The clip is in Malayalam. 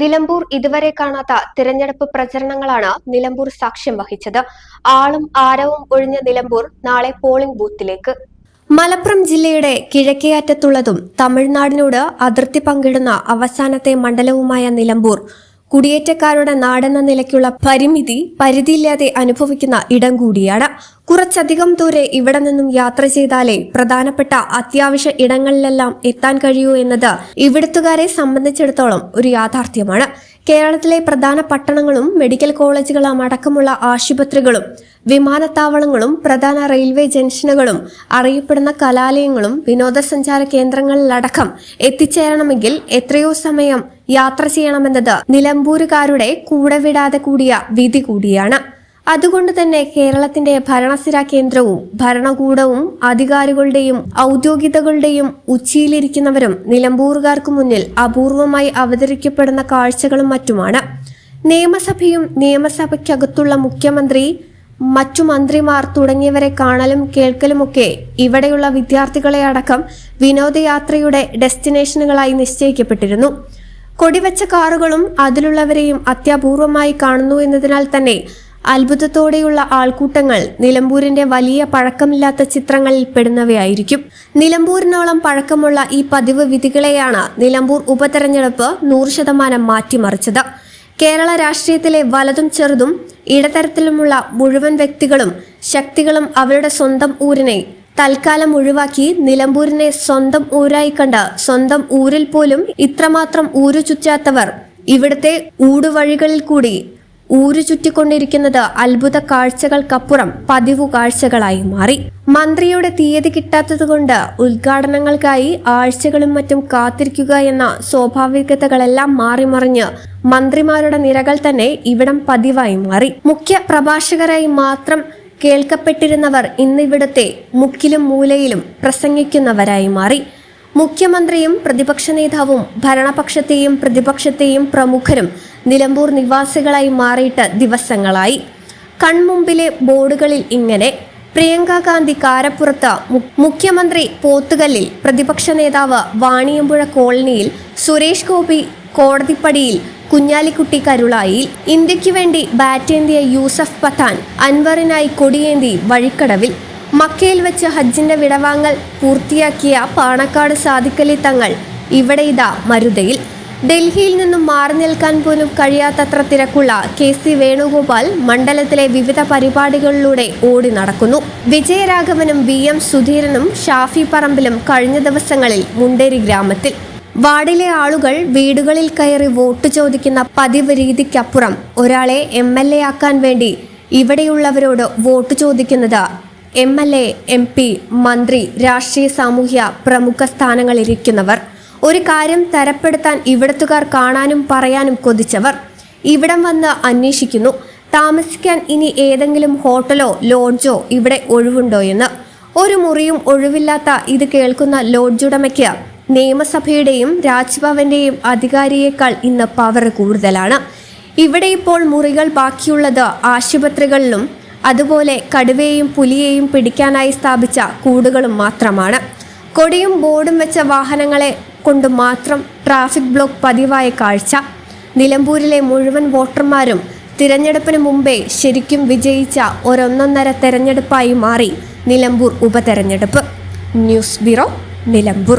നിലമ്പൂർ ഇതുവരെ കാണാത്ത തിരഞ്ഞെടുപ്പ് പ്രചരണങ്ങളാണ് നിലമ്പൂർ സാക്ഷ്യം വഹിച്ചത്. ആളും ആരവും ഒഴിഞ്ഞ നിലമ്പൂർ നാളെ പോളിംഗ് ബൂത്തിലേക്ക് മലപ്പുറം ജില്ലയുടെ കിഴക്കേ അറ്റത്തുള്ളതും തമിഴ്നാടിനോട് അതിർത്തി പങ്കിടുന്ന അവസാനത്തെ മണ്ഡലവുമായ നിലമ്പൂർ കുടിയേറ്റക്കാരുടെ നാടെന്ന നിലയ്ക്കുള്ള പരിമിതി പരിധിയില്ലാതെ അനുഭവിക്കുന്ന ഇടം കൂടിയാണ്. കുറച്ചധികം ദൂരെ ഇവിടെ നിന്നും യാത്ര ചെയ്താലേ പ്രധാനപ്പെട്ട അത്യാവശ്യ ഇടങ്ങളിലെല്ലാം എത്താൻ കഴിയൂ എന്നത് ഇവിടുത്തുകാരെ സംബന്ധിച്ചിടത്തോളം ഒരു യാഥാർത്ഥ്യമാണ്. കേരളത്തിലെ പ്രധാന പട്ടണങ്ങളും മെഡിക്കൽ കോളേജുകളും അടക്കമുള്ള ആശുപത്രികളും വിമാനത്താവളങ്ങളും പ്രധാന റെയിൽവേ ജംഗ്ഷനുകളും അറിയപ്പെടുന്ന കലാലയങ്ങളും വിനോദസഞ്ചാര കേന്ദ്രങ്ങളിലടക്കം എത്തിച്ചേരണമെങ്കിൽ എത്രയോ സമയം യാത്ര ചെയ്യണമെന്നത് നിലമ്പൂരുകാരുടെ കൂടെ വിടാതെ കൂടിയ വിധി കൂടിയാണ്. അതുകൊണ്ട് തന്നെ കേരളത്തിന്റെ ഭരണസിരാ കേന്ദ്രവും ഭരണകൂടവും അധികാരികളുടെയും ഔദ്യോഗികതകളുടെയും ഉച്ചിയിലിരിക്കുന്നവരും നിലമ്പൂറുകാർക്ക് മുന്നിൽ അപൂർവമായി അവതരിക്കപ്പെടുന്ന കാഴ്ചകളും മറ്റുമാണ്. നിയമസഭയും നിയമസഭയ്ക്കകത്തുള്ള മുഖ്യമന്ത്രി മറ്റു മന്ത്രിമാർ തുടങ്ങിയവരെ കാണലും കേൾക്കലുമൊക്കെ ഇവിടെയുള്ള വിദ്യാർത്ഥികളെ അടക്കം വിനോദയാത്രയുടെ ഡെസ്റ്റിനേഷനുകളായി നിശ്ചയിക്കപ്പെട്ടിരുന്നു. കൊടിവച്ച കാറുകളും അതിലുള്ളവരെയും അത്യപൂർവമായി കാണുന്നു എന്നതിനാൽ തന്നെ അത്ഭുതത്തോടെയുള്ള ആൾക്കൂട്ടങ്ങൾ നിലമ്പൂരിന്റെ വലിയ പഴക്കമില്ലാത്ത ചിത്രങ്ങളിൽ പെടുന്നവയായിരിക്കും. നിലമ്പൂരിനോളം പഴക്കമുള്ള ഈ പതിവ് വിധികളെയാണ് നിലമ്പൂർ ഉപതെരഞ്ഞെടുപ്പ് നൂറ് ശതമാനം മാറ്റിമറിച്ചത്. കേരള രാഷ്ട്രീയത്തിലെ വലതും ചെറുതും ഇടതരത്തിലുമുള്ള മുഴുവൻ വ്യക്തികളും ശക്തികളും അവരുടെ സ്വന്തം ഊരിനെ തൽക്കാലം ഒഴിവാക്കി നിലമ്പൂരിനെ സ്വന്തം ഊരായി കണ്ട സ്വന്തം ഊരിൽ പോലും ഇത്രമാത്രം ഊരു ചുറ്റാത്തവർ ഇവിടുത്തെ ഊടുവഴികളിൽ കൂടി ഊരു ചുറ്റിക്കൊണ്ടിരിക്കുന്നത് അത്ഭുത കാഴ്ചകൾക്കപ്പുറം പതിവു കാഴ്ചകളായി മാറി. മന്ത്രിയുടെ തീയതി കിട്ടാത്തതുകൊണ്ട് ഉദ്ഘാടനങ്ങൾക്കായി ആഴ്ചകളും മറ്റും കാത്തിരിക്കുക എന്ന സ്വാഭാവികതകളെല്ലാം മാറിമറിഞ്ഞ് മന്ത്രിമാരുടെ നിരകൾ തന്നെ ഇവിടം പതിവായി മാറി. മുഖ്യ പ്രഭാഷകരായി മാത്രം കേൾക്കപ്പെട്ടിരുന്നവർ ഇന്നിവിടത്തെ മുക്കിലും മൂലയിലും പ്രസംഗിക്കുന്നവരായി മാറി. മുഖ്യമന്ത്രിയും പ്രതിപക്ഷ നേതാവും ഭരണപക്ഷത്തെയും പ്രതിപക്ഷത്തെയും പ്രമുഖരും നിലമ്പൂർ നിവാസികളായി മാറിയിട്ട് ദിവസങ്ങളായി. കൺമുമ്പിലെ ബോർഡുകളിൽ ഇങ്ങനെ പ്രിയങ്ക ഗാന്ധി കാരപ്പുറത്ത് മുഖ്യമന്ത്രി പോത്തുകല്ലിൽ പ്രതിപക്ഷ നേതാവ് വാണിയമ്പുഴ കോളനിയിൽ സുരേഷ് ഗോപി കോടതിപ്പടിയിൽ കുഞ്ഞാലിക്കുട്ടി കരുളായിൽ ഇന്ത്യയ്ക്കു വേണ്ടി ബാറ്റേന്തിയ യൂസഫ് പത്താൻ അൻവറിനായി കൊടിയേന്തി വഴിക്കടവിൽ മക്കയിൽ വെച്ച് ഹജ്ജിന്റെ വിടവാങ്ങൽ പൂർത്തിയാക്കിയ പാണക്കാട് സാദിക്കലി തങ്ങൾ ഇവിടെ ഇതാ മരുതയിൽ. ഡൽഹിയിൽ നിന്നും മാറി നിൽക്കാൻ പോലും കഴിയാത്തത്ര തിരക്കുള്ള കെ സി വേണുഗോപാൽ മണ്ഡലത്തിലെ വിവിധ പരിപാടികളിലൂടെ ഓടി നടക്കുന്നു. വിജയരാഘവനും വി എം സുധീരനും ഷാഫി പറമ്പിലും കഴിഞ്ഞ ദിവസങ്ങളിൽ മുണ്ടേരി ഗ്രാമത്തിൽ. വാർഡിലെ ആളുകൾ വീടുകളിൽ കയറി വോട്ട് ചോദിക്കുന്ന പതിവ് രീതിക്കപ്പുറം ഒരാളെ എം എൽ എ ആക്കാൻ വേണ്ടി ഇവിടെയുള്ളവരോട് വോട്ട് ചോദിക്കുന്നത് M L A M P മന്ത്രി രാഷ്ട്രീയ സാമൂഹ്യ പ്രമുഖ സ്ഥാനങ്ങളിരിക്കുന്നവർ ഒരു കാര്യം തരപ്പെടുത്താൻ ഇവിടത്തുകാർ കാണാനും പറയാനും കൊതിച്ചവർ ഇവിടം വന്ന് അന്വേഷിക്കുന്നു. താമസിക്കാൻ ഇനി ഏതെങ്കിലും ഹോട്ടലോ ലോഡ്ജോ ഇവിടെ ഒഴിവുണ്ടോ എന്ന്. ഒരു മുറിയും ഒഴിവില്ലാത്ത ഇത് കേൾക്കുന്ന ലോഡ്ജുടമയ്ക്ക് നിയമസഭയുടെയും രാജ്ഭവന്റെയും അധികാരിയേക്കാൾ ഇന്ന് പവർ കൂടുതലാണ്. ഇവിടെ ഇപ്പോൾ മുറികൾ ബാക്കിയുള്ളത് ആശുപത്രികളിലും അതുപോലെ കടുവയെയും പുലിയെയും പിടിക്കാനായി സ്ഥാപിച്ച കൂടുകളും മാത്രമാണ്. കൊടിയും ബോർഡും വെച്ച വാഹനങ്ങളെ കൊണ്ട് മാത്രം ട്രാഫിക് ബ്ലോക്ക് പതിവായ കാഴ്ച. നിലമ്പൂരിലെ മുഴുവൻ വോട്ടർമാരും തിരഞ്ഞെടുപ്പിന് മുമ്പേ ശരിക്കും വിജയിച്ച ഒരൊന്നൊന്നര തെരഞ്ഞെടുപ്പായി മാറി നിലമ്പൂർ ഉപതെരഞ്ഞെടുപ്പ്. News bureau Nilambur.